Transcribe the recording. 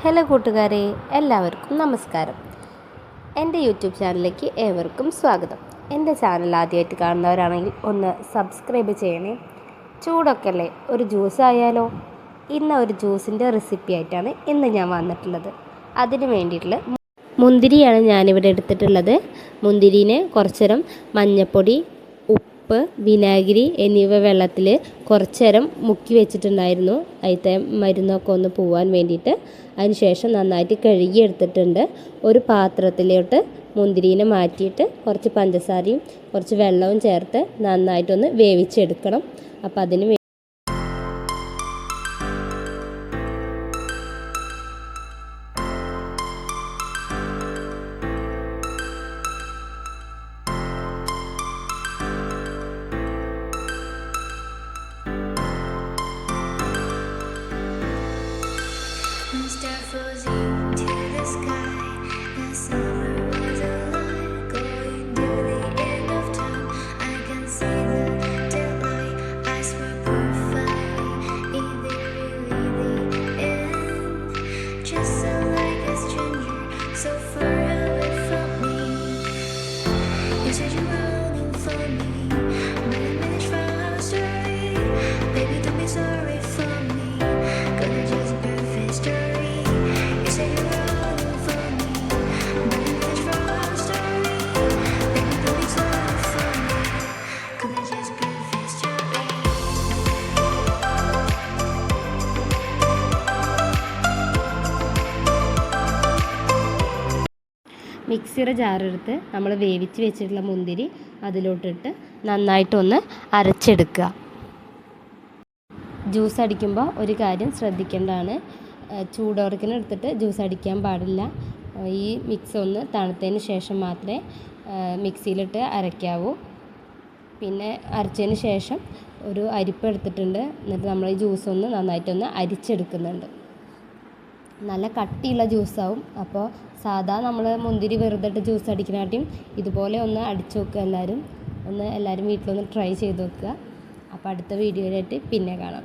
Hello കൂട്ടുകാരെ എല്ലാവർക്കും നമസ്കാരം. എന്റെ യൂട്യൂബ് ചാനലിലേക്ക് ഏവർക്കും സ്വാഗതം. എന്റെ ചാനൽ ആദ്യമായിട്ട് കാണുന്നവരാണെങ്കിൽ ഒന്ന് സബ്സ്ക്രൈബ് ചെയ്യണേ. ചൂടൊക്കെ അല്ലേ ഒരു ജ്യൂസ് ആയാലോ? ഇന്ന് ഒരു ജ്യൂസിന്റെ റെസിപ്പി ആയിട്ടാണ് ഇന്ന് ഞാൻ വന്നിട്ടുള്ളത്. അതിന് വേണ്ടിയിട്ടുള്ള മുന്തിരിയാണ് ഞാനിവിടെ എടുത്തിട്ടുള്ളത്. മുന്തിരിനെ കുറച്ചേരം മഞ്ഞൾപ്പൊടി ഉപ്പ് വിനാഗിരി എന്നിവ വെള്ളത്തിൽ കുറച്ച് നേരം മുക്കി വെച്ചിട്ടുണ്ടായിരുന്നു. അതിലത്തെ മരുന്നൊക്കെ ഒന്ന് പോവാൻ വേണ്ടിയിട്ട്. അതിനുശേഷം നന്നായിട്ട് കഴുകി എടുത്തിട്ടുണ്ട്. ഒരു പാത്രത്തിലോട്ട് മുന്തിരീനെ മാറ്റിയിട്ട് കുറച്ച് പഞ്ചസാരയും കുറച്ച് വെള്ളവും ചേർത്ത് നന്നായിട്ടൊന്ന് വേവിച്ചെടുക്കണം. അപ്പോൾ അതിന് Baby, don't be sorry മിക്സിയുടെ ജാറെടുത്ത് നമ്മൾ വേവിച്ച് വെച്ചിട്ടുള്ള മുന്തിരി അതിലോട്ടിട്ട് നന്നായിട്ടൊന്ന് അരച്ചെടുക്കുക. ജ്യൂസ് അടിക്കുമ്പോൾ ഒരു കാര്യം ശ്രദ്ധിക്കേണ്ടതാണ്. ചൂടോർക്കിന് എടുത്തിട്ട് ജ്യൂസ് അടിക്കാൻ പാടില്ല. ഈ മിക്സ് ഒന്ന് തണുത്തതിന് ശേഷം മാത്രമേ മിക്സിയിലിട്ട് അരയ്ക്കാവൂ. പിന്നെ അരച്ചതിന് ശേഷം ഒരു അരിപ്പ് എടുത്തിട്ടുണ്ട്. എന്നിട്ട് നമ്മൾ ഈ ജ്യൂസ് ഒന്ന് നന്നായിട്ടൊന്ന് അരിച്ചെടുക്കുന്നുണ്ട്. നല്ല കട്ടിയുള്ള ജ്യൂസാവും. അപ്പോൾ സാധാ നമ്മൾ മുന്തിരി വെറുതെ ഇട്ട് ജ്യൂസ് അടിക്കണാട്ടിയും ഇതുപോലെ ഒന്ന് അടിച്ചു നോക്കുക എല്ലാവരും. ഒന്ന് എല്ലാവരും വീട്ടിലൊന്ന് ട്രൈ ചെയ്ത് നോക്കുക അപ്പോൾ അടുത്ത വീഡിയോയിലായിട്ട് പിന്നെ കാണാം.